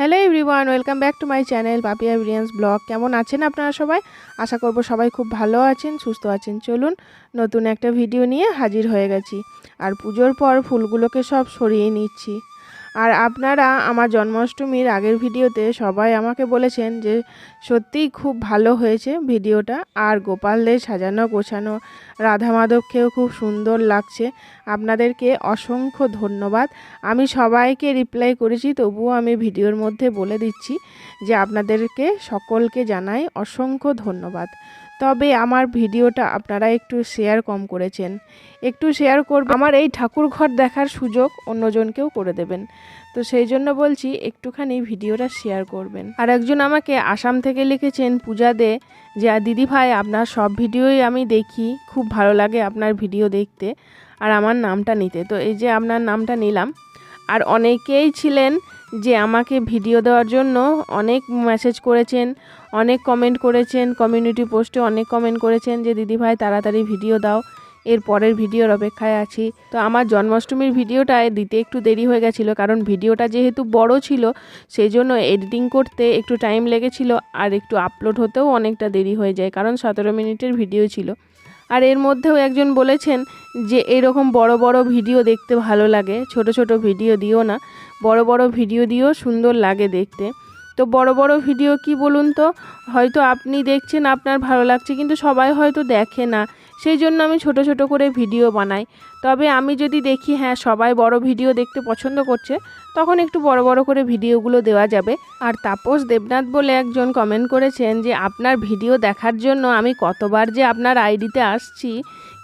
Hello everyone welcome back to my channel Papiya বিরিয়ান্স blog কেমন আছেন আপনারা সবাই? আশা করব সবাই খুব ভালো আছেন, সুস্থ আছেন। চলুন নতুন একটা ভিডিও নিয়ে হাজির হয়ে গেছি। আর পুজোর পর ফুলগুলোকে সব সরিয়ে নিচ্ছি। আর আপনারা আমার জন্মাষ্টমীর আগের ভিডিওতে সবাই আমাকে বলেছেন যে সত্যিই খুব ভালো হয়েছে ভিডিওটা। আর গোপালদের সাজানো গোছানো রাধা মাধবকেও খুব সুন্দর লাগছে। আপনাদেরকে অসংখ্য ধন্যবাদ। আমি সবাইকে রিপ্লাই করেছি, তবুও আমি ভিডিওর মধ্যে বলে দিচ্ছি যে আপনাদেরকে সকলকে জানাই অসংখ্য ধন্যবাদ। তবে আমার ভিডিওটা আপনারা একটু শেয়ার কম করেছেন। একটু শেয়ার করবেন আমার এই ঠাকুর ঘর দেখার সুযোগ অন্যজনকেও করে দেবেন। তো সেই জন্য বলছি, একটুখানি ভিডিওটা শেয়ার করবেন। আর একজন আমাকে আসাম থেকে লিখেছেন, পূজা দে, যে দিদি ভাই, আপনার সব ভিডিওই আমি দেখি। খুব ভালো লাগে আপনার ভিডিও দেখতে। আর আমার নামটা নিতে। তো এই যে আপনার নামটা নিলাম। আর অনেকেই ছিলেন যে আমাকে ভিডিও দেওয়ার জন্য অনেক মেসেজ করেছেন, অনেক কমেন্ট করেছেন কমিউনিটি পোস্টে অনেক কমেন্ট করেছেন যে, দিদি ভাই, তাড়াতাড়ি ভিডিও দাও, এর পরের ভিডিওর অপেক্ষায় আছি। তো আমার জন্মাষ্টমীর ভিডিওটায় দিতে একটু দেরি হয়ে গেছিল, কারণ ভিডিওটা যেহেতু বড় ছিল সেই জন্য এডিটিং করতে একটু টাইম লেগেছিল, আর একটু আপলোড হতেও অনেকটা দেরি হয়ে যায়, কারণ সতেরো মিনিটের ভিডিও ছিল। আর এর মধ্যেও একজন বলেছেন যে এরকম বড় বড় ভিডিও দেখতে ভালো লাগে। ছোট ছোট ভিডিও দিও না। বড় বড় ভিডিও দিও সুন্দর লাগে দেখতে। তো বড় বড় ভিডিও কি বলুন তো? হয়তো আপনি দেখছেন, আপনার ভালো লাগছে, কিন্তু সবাই হয়তো দেখে না। সেই জন্য আমি ছোট ছোট করে ভিডিও বানাই। তবে আমি যদি দেখি হ্যাঁ সবাই বড় ভিডিও দেখতে পছন্দ করছে, তখন একটু বড় বড় করে ভিডিওগুলো দেওয়া যাবে। আর তাপস দেবনাথ বলে একজন কমেন্ট করেছেন যে, আপনার ভিডিও দেখার জন্য আমি কতবার যে আপনার আইডিতে আসছি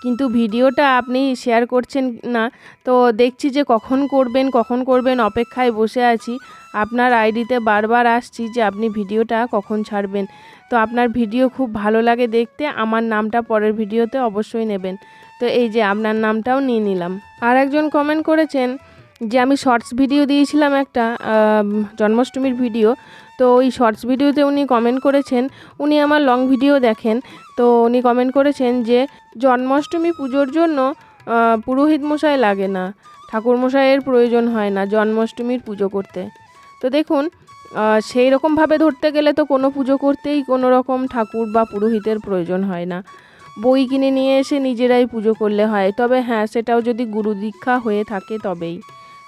কিন্তু ভিডিওটা আপনি শেয়ার করছেন না, তো দেখছি যে কখন করবেন কখন করবেন, অপেক্ষায় বসে আছি। আপনার আইডিতে বারবার আসছি যে আপনি ভিডিওটা কখন ছাড়বেন। তো আপনার ভিডিও খুব ভালো লাগে দেখতে, আমার নামটা পরের ভিডিওতে অবশ্যই নেবেন। তো এই যে আপনার নামটাও নিয়ে নিলাম। আর একজন কমেন্ট করেছেন যে আমি শর্টস ভিডিও দিয়েছিলাম একটা জন্মাষ্টমীর ভিডিও তো ওই শর্টস ভিডিওতে উনি কমেন্ট করেছেন, উনি আমার লং ভিডিও দেখেন। তো উনি কমেন্ট করেছেন যে, জন্মাষ্টমী পুজোর জন্য পুরোহিত মশাই লাগে না। ঠাকুর মশাইয়ের প্রয়োজন হয় না জন্মাষ্টমীর পুজো করতে। তো দেখুন সেই রকমভাবে ধরতে গেলে তো কোনো পুজো করতেই কোনো রকম ঠাকুর বা পুরোহিতের প্রয়োজন হয় না। বই কিনে নিয়ে এসে নিজেরাই পুজো করলে হয়। তবে হ্যাঁ সেটাও যদি গুরু দীক্ষা হয়ে থাকে তবেই।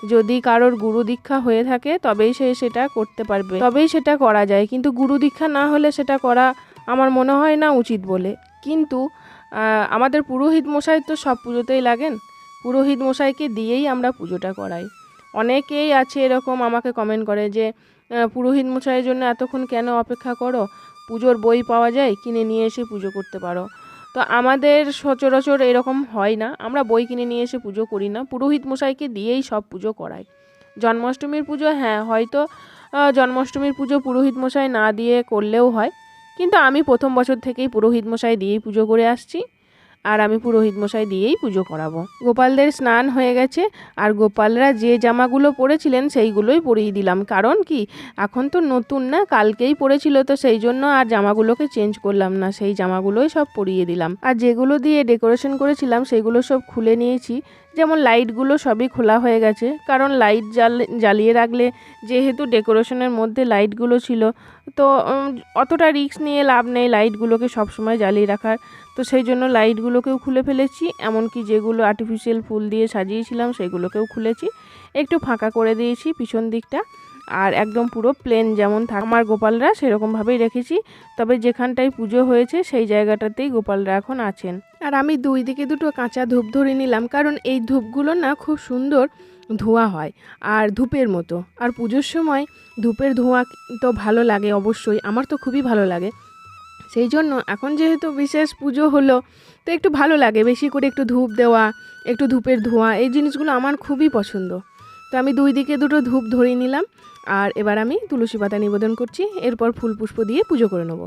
যদি কারোর গুরু দীক্ষা হয়ে থাকে, তবেই সে সেটা করতে পারবে। তবেই সেটা করা যায়। কিন্তু গুরু দীক্ষা না হলে সেটা করা আমার মনে হয় না উচিত বলে। কিন্তু আমাদের পুরোহিত মশাই তো সব পুজোতেই লাগেন। পুরোহিত মশাইকে দিয়েই আমরা পুজোটা করাই। অনেকেই আছে এরকম আমাকে কমেন্ট করে যে পুরোহিত মশাইয়ের জন্য এতক্ষণ কেন অপেক্ষা করো? পুজোর বই পাওয়া যায়, কিনে নিয়ে এসে পুজো করতে পারো। তো আমাদের সচরাচর এরকম হয় না। আমরা বই কিনে নিয়ে এসে পুজো করি না। পুরোহিত মশাইকে দিয়েই সব পুজো করাই। জন্মাষ্টমীর পুজো হ্যাঁ হয়তো জন্মাষ্টমীর পুজো পুরোহিত মশাই না দিয়ে করলেও হয়। কিন্তু আমি প্রথম বছর থেকেই পুরোহিত মশাই দিয়েই পুজো করে আসছি। আর আমি পুরোহিত মশাই দিয়েই পুজো করাবো। গোপালদের স্নান হয়ে গেছে, আর গোপালরা যে জামাগুলো পরেছিলেন সেইগুলোই পরিয়ে দিলাম। কারণ কি? এখন তো নতুন না, কালকেই পরেছিল তো সেই জন্য আর জামাগুলোকে চেঞ্জ করলাম না, সেই জামাগুলোই সব পরিয়ে দিলাম। আর যেগুলো দিয়ে ডেকোরেশন করেছিলাম, সেগুলো সব খুলে নিয়েছি। যেমন লাইটগুলো সবই খোলা হয়ে গেছে। কারণ লাইট জ্বাল, জ্বালিয়ে রাখলে যেহেতু ডেকোরেশনের মধ্যে লাইটগুলো ছিল, তো অতটা রিস্ক নিয়ে লাভ নেই লাইটগুলোকে সবসময় জ্বালিয়ে রাখার। তো সেই জন্য লাইটগুলোকেও খুলে ফেলেছি, এমনকি যেগুলো আর্টিফিশিয়াল ফুল দিয়ে সাজিয়েছিলাম সেগুলোকেও খুলেছি। একটু ফাঁকা করে দিয়েছি পিছন দিকটা। আর একদম পুরো প্লেন যেমন আমার গোপালরা সেরকমভাবেই রেখেছি, তবে যেখানটায় পুজো হয়েছে সেই জায়গাটাতেই গোপালরা এখন আছেন। আর আমি দুই দিকে দুটো কাঁচা ধূপ ধরে নিলাম, কারণ এই ধূপগুলো না খুব সুন্দর ধোঁয়া হয়, আর ধূপের মতো। আর পুজোর সময় ধূপের ধোঁয়া তো ভালো লাগে অবশ্যই, আমার তো খুবই ভালো লাগে। সেই জন্য এখন যেহেতু বিশেষ পুজো হলো, তো একটু ভালো লাগে, বেশি করে একটু ধূপ দেওয়া, একটু ধূপের ধোঁয়া, এই জিনিসগুলো আমার খুবই পছন্দ। তো আমি দুই দিকে দুটো ধূপ ধরিয়ে নিলাম, আর এবার আমি তুলসী পাতা নিবেদন করছি। এরপর ফুল পুষ্প দিয়ে পুজো করে নেব।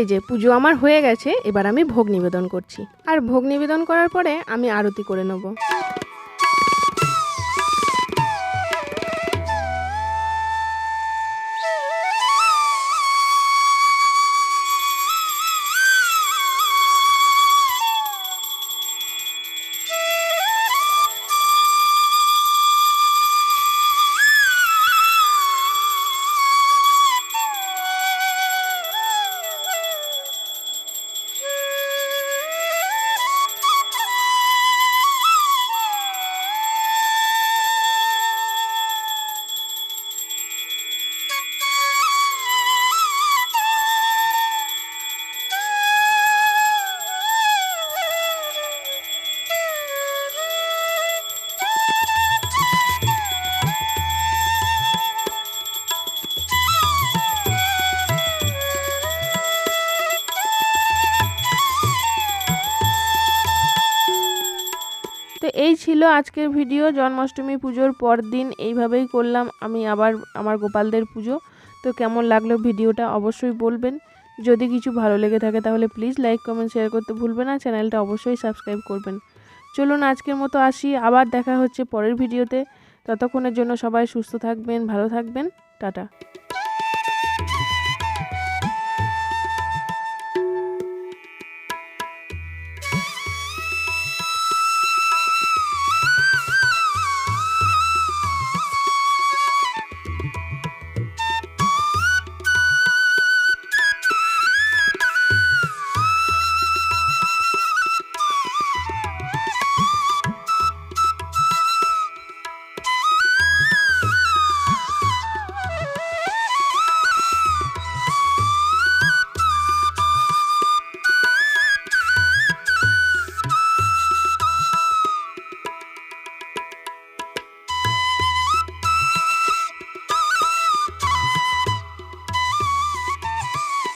এই যে পুজো আমার হয়ে গেছে, এবার আমি ভোগ নিবেদন করছি। আর ভোগ নিবেদন করার পরে আমি আরতি করে নেব। এই ছিল আজকের ভিডিও। জন্মাষ্টমী পুজোর পর দিন এইভাবেই করলাম। আমি আবার আমার গোপালদের পুজো। তো কেমন লাগল ভিডিওটা অবশ্যই বলবেন। যদি কিছু ভালো লেগে থাকে তাহলে প্লিজ লাইক কমেন্ট শেয়ার করতে ভুলবেন না। চ্যানেলটা অবশ্যই সাবস্ক্রাইব করবেন। চলুন আজকের মতো আসি। আবার দেখা হচ্ছে পরের ভিডিওতে। ততক্ষণের জন্য সবাই সুস্থ থাকবেন, ভালো থাকবেন। টাটা।